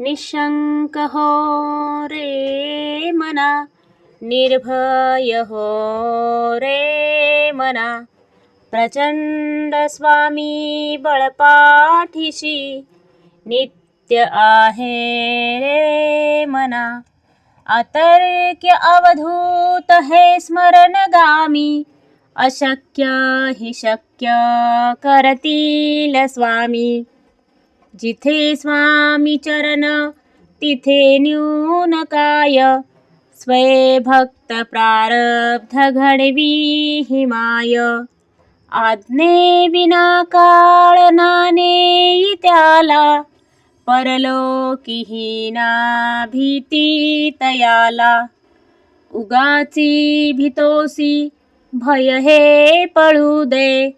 निशंक हो रे मना निर्भय हो रे मना। प्रचंड स्वामी बळपाठीशी नित्य आहे रे मना। अतर्क्य अवधूत हे स्मरणगामी अशक्य हि शक्य करतील स्वामी। जिथे स्वामी चरण तिथे न्यून काय? स्वय भक्त प्रारब्ध घडवी हिमाय आज्ञे विना काळ नाने त्याला परलोकी ना भीती तयाला. उगाची भीतोसी भय हे पळू दे.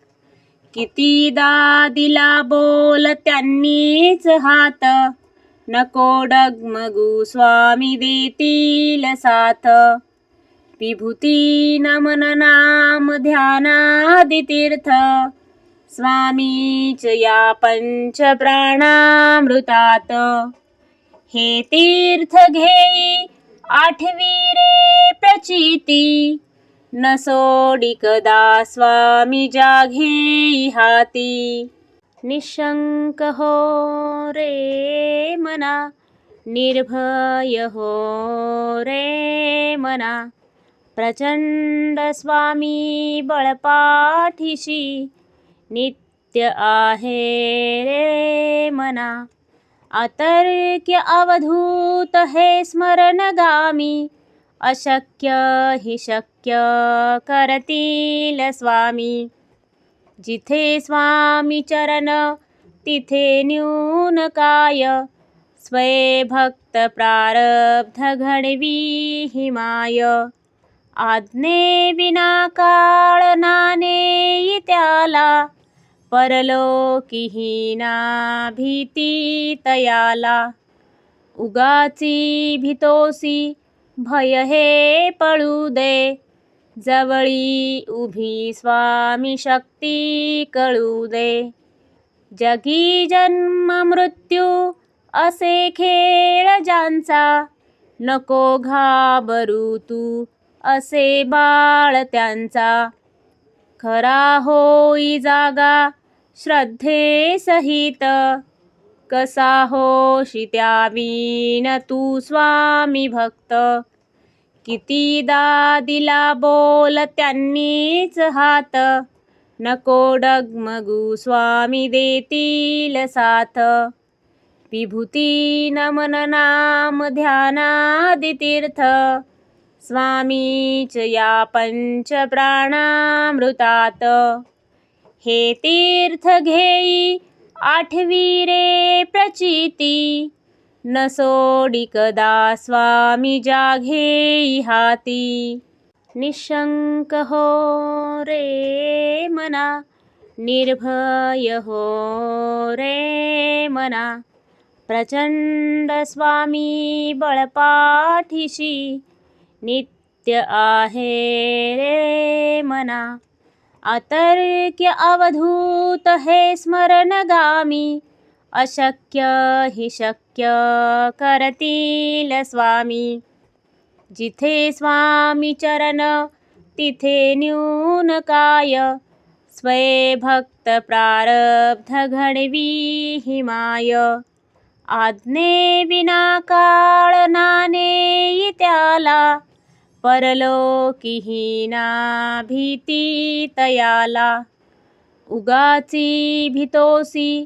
कितीदा दिला बोल त्यांनीच हात. नको डगमगू स्वामी देतील साथ. विभूती नमन नाम ध्यानादि तीर्थ. स्वामीच या पंच प्राणामृतात हे तीर्थ घेई आठवी रे प्रचिती. न सोडी कदा स्वामी जाघे हाती. निशंक हो रे मना निर्भय हो रे मना. प्रचंड स्वामी बळपाठीशी नित्य आहे रे मना. अतर्क्य अवधूत हे स्मरणगामी अशक्य हि शक्य करतील स्वामी. जिथे स्वामी चरण तिथे न्यून काय. स्वये भक्त प्रारब्ध घडवी हिमाय. आज्ञे विना काळ नाने त्याला. परलोकिहीना भीती तयाला. उगाची भीतोसी भय हे पळू दे. जवळी उभी स्वामी शक्ती कळू दे. जगी जन्म मृत्यू असे खेळ ज्यांचा नको घाबरू तू असे बाळ त्यांचा. खरा होई जागा श्रद्धे सहित. कसा होशी त्यावीन तू स्वामी भक्त. कितीदा दिला बोल त्यांनीच हात. नको डगमगू स्वामी देतील साथ. विभूती नमन नाम ध्यानादि तीर्थ स्वामीच या पंच प्राणामृतात हे तीर्थ घेई आठवी रे प्रचिती. न सोडी कदा स्वामी जाघे हाती निशंक हो रे मना निर्भय हो रे मना। प्रचंड स्वामी बळपाठीशी नित्य आहे रे मना। अतर्क्य अवधूत हे स्मरणगामी अशक्य हि शक्य करतील स्वामी. जिथे स्वामी चरण तिथे न्यून काय. स्वये भक्त प्रारब्ध घडवी हिमाय आज्ञे विना काळ नाने त्याला. परलोकिहीना भीती तयाला. उगाची भीतोसी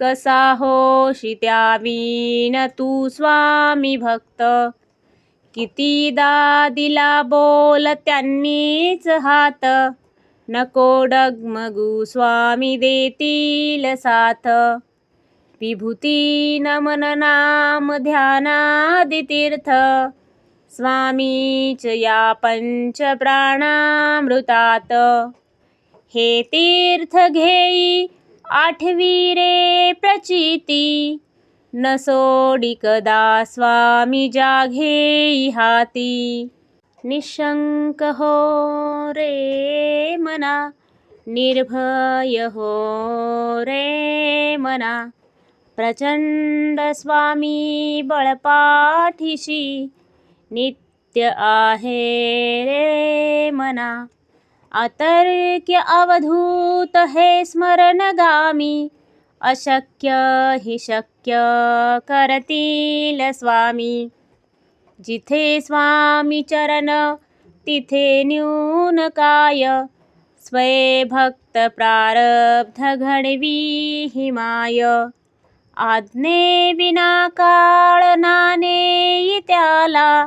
कसा होशी वीन तू स्वामी भक्त? कितीदा दिला बोल त्यांनीच हात? नको डगमगू स्वामी देतील साथ. विभूती नमन नाम ध्यानादि तीर्थ स्वामीच या पंच प्राणामृतात. हे तीर्थ घेई आठवी रे प्रचिती। न सोडी कदा स्वामी जाघे हाती निशंक हो रे मना निर्भय हो रे मना। प्रचंड स्वामी बळपाठीशी नित्य आहे रे मना। अतर्क्य अवधूत हे स्मरणगामी अशक्य हि शक्य करतील स्वामी. जिथे स्वामी चरण तिथे न्यून काय स्वये भक्त प्रारब्ध घडवी हिमाय आज्ञे विना काळ नाने त्याला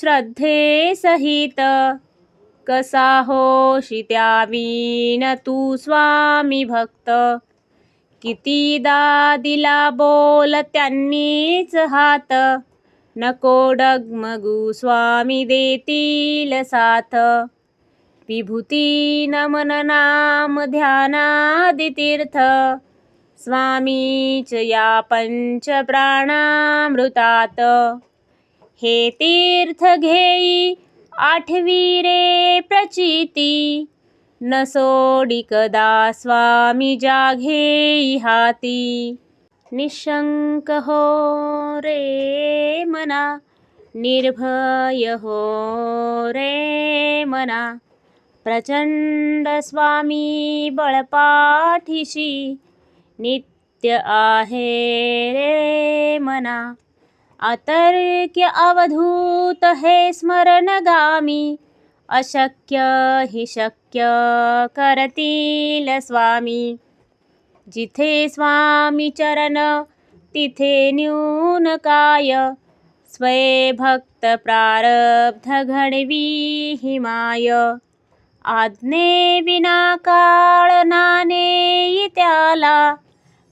श्रद्धे सहित कसा होशी त्यावीन तू स्वामी भक्त। कितीदा दिला बोल त्यांनीच हात। नको डगमगू स्वामी देतील साथ। विभूती नमन नाम ध्यानादि तीर्थ स्वामीच या पंच प्राणामृतात हे तीर्थ घेई आठवी रे प्रचिती. न सोडी कदा स्वामी जाघेई हाती. निशंक हो रे मना निर्भय हो रे मना. प्रचंड स्वामी बळपाठीशी नित्य आहे रे मना. अतर्क्य अवधूत हे स्मरणगामी अशक्य हि शक्य करतील स्वामी. जिथे स्वामी चरण तिथे न्यून काय स्वये भक्त प्रारब्ध घडवी हिमाय आज्ञे विना काळ नाने त्याला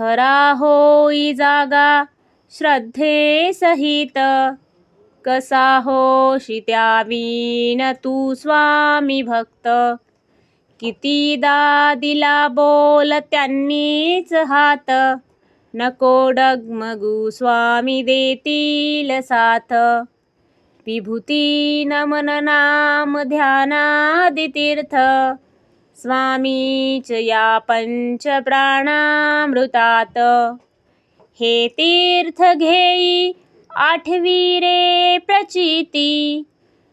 खरा होई जागा श्रद्धे सहित. कसा होशी त्यावीन तू स्वामी भक्त. कितीदा दिला बोल त्यांनीच हात. नको डगमगू स्वामी देतील साथ. विभूती नमन नाम ध्यानादि स्वामी च या पंच प्राणामृतात हे तीर्थ घेई आठवी रे प्रचिती.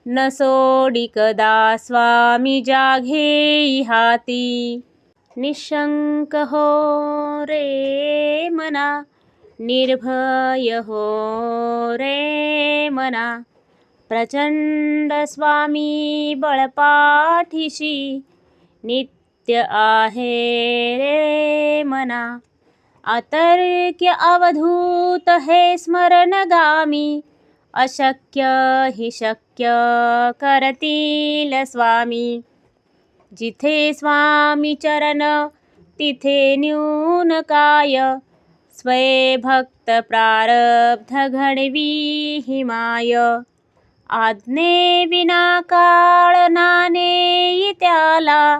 न सोडी कदा स्वामी जाघेई हाती. निशंक हो रे मना निर्भय हो रे मना. प्रचंड स्वामी बळपाठीशी नित्य आहे रे मना. अतर्क्य अवधूत हे स्मरणगामी. अशक्य हि शक्य करतील स्वामी. जिथे स्वामी चरण तिथे न्यून काय. स्वये भक्त प्रारब्ध घडवी हिमाय आज्ञे विना काळ नाने त्याला.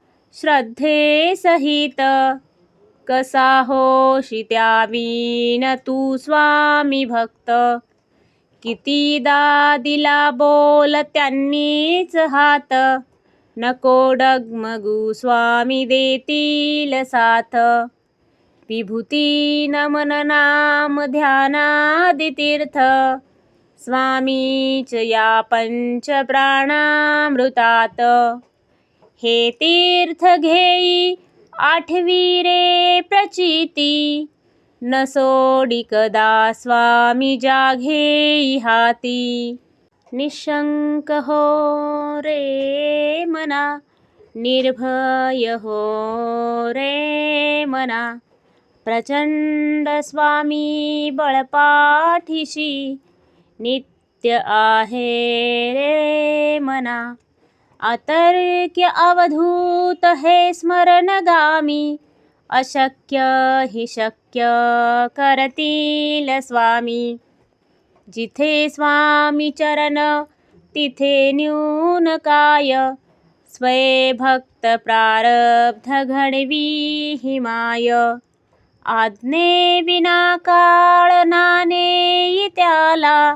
श्रद्धे सहित कसा होशी त्यावीन तू स्वामी भक्त? कितीदा दिला बोल त्यांनीच हात? नको डगमगू स्वामी देतील साथ. विभूती नमन नाम ध्यानादि तीर्थ स्वामीच या पंच प्राणामृतात हे तीर्थ घेई आठवी रे प्रचिती. न सोडी कदा स्वामी जाघेई हाती. निशंक हो रे मना निर्भय हो रे मना. प्रचंड स्वामी बळपाठीशी नित्य आहे रे मना. अतर्क्य अवधूत हे स्मरणगामी अशक्य हि शक्य करतील स्वामी. जिथे स्वामी चरण तिथे न्यून काय स्वये भक्त प्रारब्ध घडवी हिमाय आज्ञे विना काळ नाने त्याला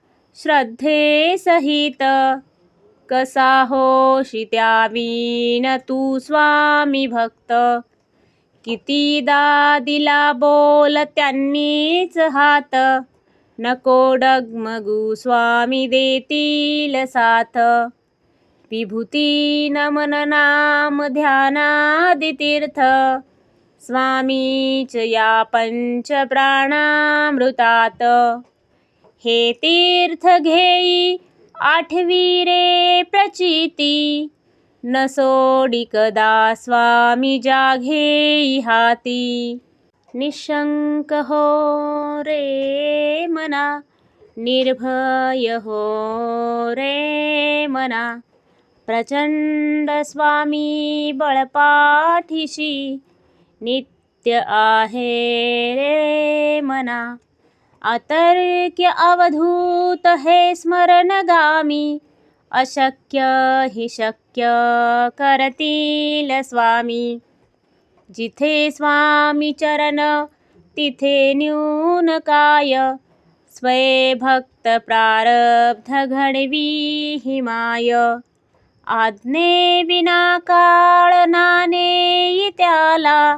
श्रद्धे सहित। कसा होशी त्यावीन तू स्वामी भक्त। कितीदा दिला बोल त्यांनीच हात। नको डगमगू स्वामी देतील साथ। विभूती नमन नाम ध्यानादितीर्थ। स्वामीच या पंच प्राणामृतात हे तीर्थ घेई आठवी रे प्रचिती. न सोडी कदा स्वामी जाघेई हाती. निशंक हो रे मना निर्भय हो रे मना. प्रचंड स्वामी बळपाठीशी नित्य आहे रे मना. अतर्क्य अवधूत हे स्मरणगामी अशक्य हि शक्य करतील स्वामी. जिथे स्वामी चरण तिथे न्यून काय स्वये भक्त प्रारब्ध घडवी हिमाय. आज्ञे विना काळ नाने त्याला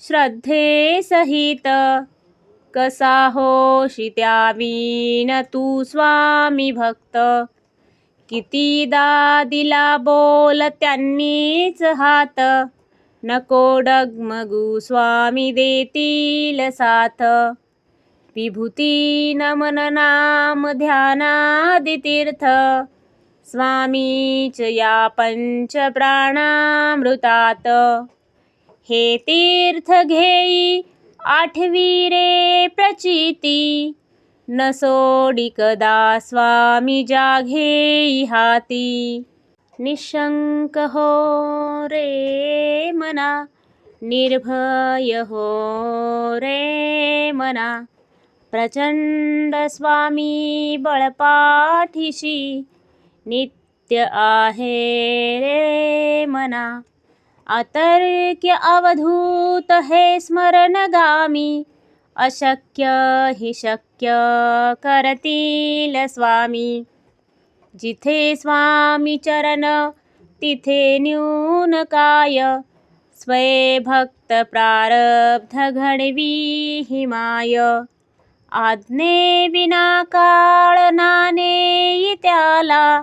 श्रद्धे सहित। कसा होशी त्यावीन तू स्वामी भक्त? कितीदा दिला बोल त्यांनीच हात? नको डगमगू स्वामी देतील साथ. विभूती नमन नाम ध्यानादितीर्थ. स्वामीच या पंचप्राणामृतात. हे तीर्थ घेई आठवी रे प्रचिती. न सोडी कदा स्वामी जाघेई हाती. निशंक हो रे मना निर्भय हो रे मना. प्रचंड स्वामी बळपाठीशी नित्य आहे रे मना. अतर्क्य अवधूत हे स्मरणगामी अशक्य हि शक्य करतील स्वामी. जिथे स्वामी चरण तिथे न्यून काय स्वये भक्त प्रारब्ध घडवी हिमाय आज्ञे विना काळ नाने त्याला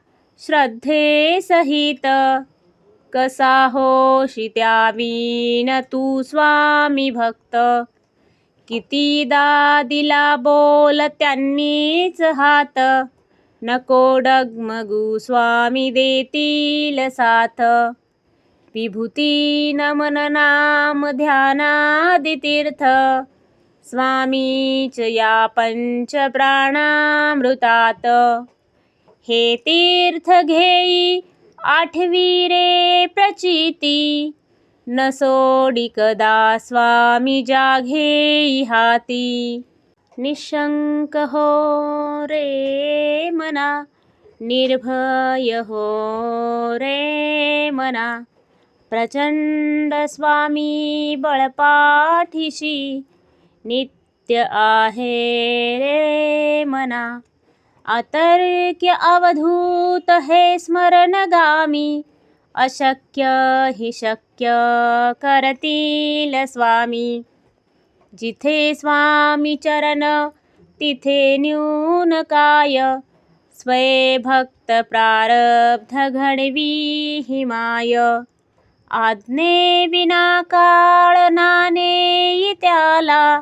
श्रद्धे सहित कसा होशी त्यावीन तू स्वामी भक्त। कितीदा दिला बोल त्यांनीच हात। नको डगमगू स्वामी देतील साथ। विभूती नमन नाम ध्यानादि तीर्थ स्वामीच या पंचप्राणामृतात। हे तीर्थ घेई आठवी रे प्रचिती. न सोडी कदा स्वामी जाघेई हाती. निशंक हो रे मना निर्भय हो रे मना. प्रचंड स्वामी बळपाठीशी नित्य आहे रे मना. अतर्क्य अवधूत हे स्मरणगामी अशक्य हि शक्य करतील स्वामी. जिथे स्वामी चरण तिथे न्यून काय स्वये भक्त प्रारब्ध घडवी हिमाय आज्ञे विना काळ नाने त्याला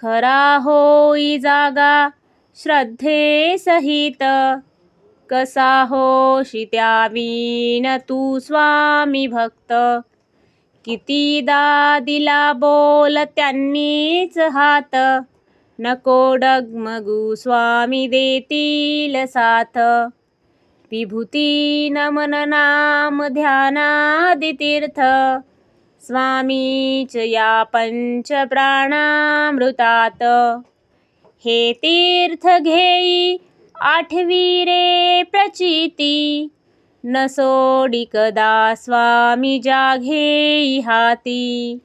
खरा होई जागा श्रद्धे सहित. कसा होशी त्यावीन तू स्वामी भक्त. कितीदा दिला बोल त्यांनीच हात. नको डगमगू स्वामी देतील साथ. विभूती नमन नाम ध्यानादितीर्थ. स्वामी च या पंचप्राणामृतात. हे तीर्थ घेई आठवी रे प्रचिती. न सोडी कदा स्वामी जाघेई हाती.